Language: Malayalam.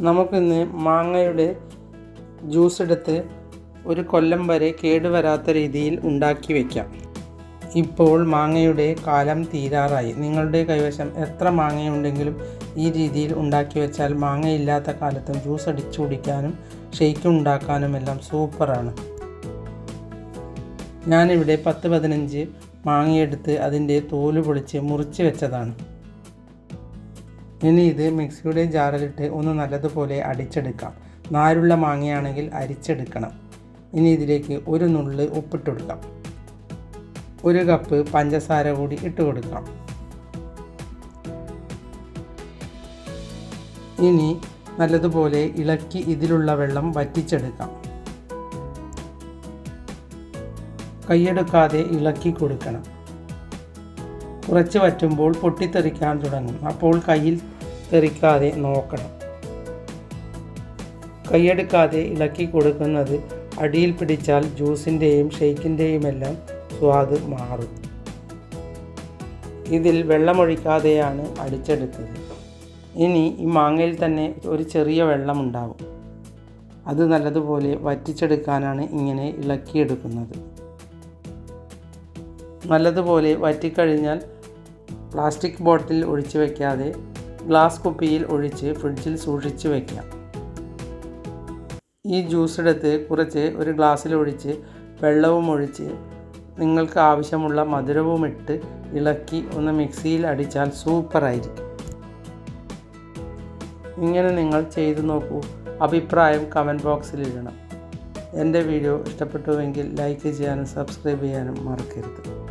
നമുക്കിന്ന് മാങ്ങയുടെ ജ്യൂസ് എടുത്ത് ഒരു കൊല്ലം വരെ കേടുവരാത്ത രീതിയിൽ ഉണ്ടാക്കി വയ്ക്കാം ഇപ്പോൾ മാങ്ങയുടെ കാലം തീരാറായി. നിങ്ങളുടെ കൈവശം എത്ര മാങ്ങയുണ്ടെങ്കിലും ഈ രീതിയിൽ ഉണ്ടാക്കി വെച്ചാൽ മാങ്ങയില്ലാത്ത കാലത്തും ജ്യൂസ് അടിച്ചു കുടിക്കാനും ഷെയ്ക്ക് ഉണ്ടാക്കാനും എല്ലാം സൂപ്പറാണ്. ഞാനിവിടെ പത്ത് പതിനഞ്ച് മാങ്ങയെടുത്ത് അതിന്റെ തോൽ പൊളിച്ച് മുറിച്ച് വെച്ചതാണ്. ഇനി ഇത് മിക്സിയുടെ ജാറിലിട്ട് ഒന്ന് നല്ലതുപോലെ അടിച്ചെടുക്കാം. നാരുള്ള മാങ്ങയാണെങ്കിൽ അരിച്ചെടുക്കണം. ഇനി ഇതിലേക്ക് ഒരു നുള്ള് ഉപ്പിട്ട് കൊടുക്കാം. ഒരു കപ്പ് പഞ്ചസാര കൂടി ഇട്ട് കൊടുക്കാം ഇനി നല്ലതുപോലെ ഇളക്കി ഇതിലുള്ള വെള്ളം വറ്റിച്ചെടുക്കാം. കൈയെടുക്കാതെ ഇളക്കി കൊടുക്കണം. കുറച്ച് വറ്റുമ്പോൾ പൊട്ടിത്തെറിക്കാൻ തുടങ്ങും. അപ്പോൾ കയ്യിൽ തെറിക്കാതെ നോക്കണം. കൈയെടുക്കാതെ ഇളക്കി കൊടുക്കുന്നത് അടിയിൽ പിടിച്ചാൽ ജ്യൂസിന്റെയും ഷെയ്ക്കിന്റെയും എല്ലാം സ്വാദ് മാറും. ഇതിൽ വെള്ളമൊഴിക്കാതെയാണ് അടിച്ചെടുത്തത്. ഇനി ഈ മാങ്ങയിൽ തന്നെ ഒരു ചെറിയ വെള്ളമുണ്ടാവും. അത് നല്ലതുപോലെ വറ്റിച്ചെടുക്കാനാണ് ഇങ്ങനെ ഇളക്കിയെടുക്കുന്നത്. നല്ലതുപോലെ വറ്റിക്കഴിഞ്ഞാൽ പ്ലാസ്റ്റിക് ബോട്ടിൽ ഒഴിച്ചു വയ്ക്കാതെ ഗ്ലാസ് കുപ്പിയിൽ ഒഴിച്ച് ഫ്രിഡ്ജിൽ സൂക്ഷിച്ച് വയ്ക്കാം ഈ ജ്യൂസ് എടുത്ത് കുറച്ച് ഒരു ഗ്ലാസ്സിൽ ഒഴിച്ച് വെള്ളവും ഒഴിച്ച് നിങ്ങൾക്ക് ആവശ്യമുള്ള മധുരവും ഇട്ട് ഇളക്കി ഒന്ന് മിക്സിയിൽ അടിച്ചാൽ സൂപ്പറായിരിക്കും. ഇങ്ങനെ നിങ്ങൾ ചെയ്തു നോക്കൂ. അഭിപ്രായം കമന്റ് ബോക്സിൽ ഇടണം. എന്റെ വീഡിയോ ഇഷ്ടപ്പെട്ടുവെങ്കിൽ ലൈക്ക് ചെയ്യാനും സബ്സ്ക്രൈബ് ചെയ്യാനും മറക്കരുത്.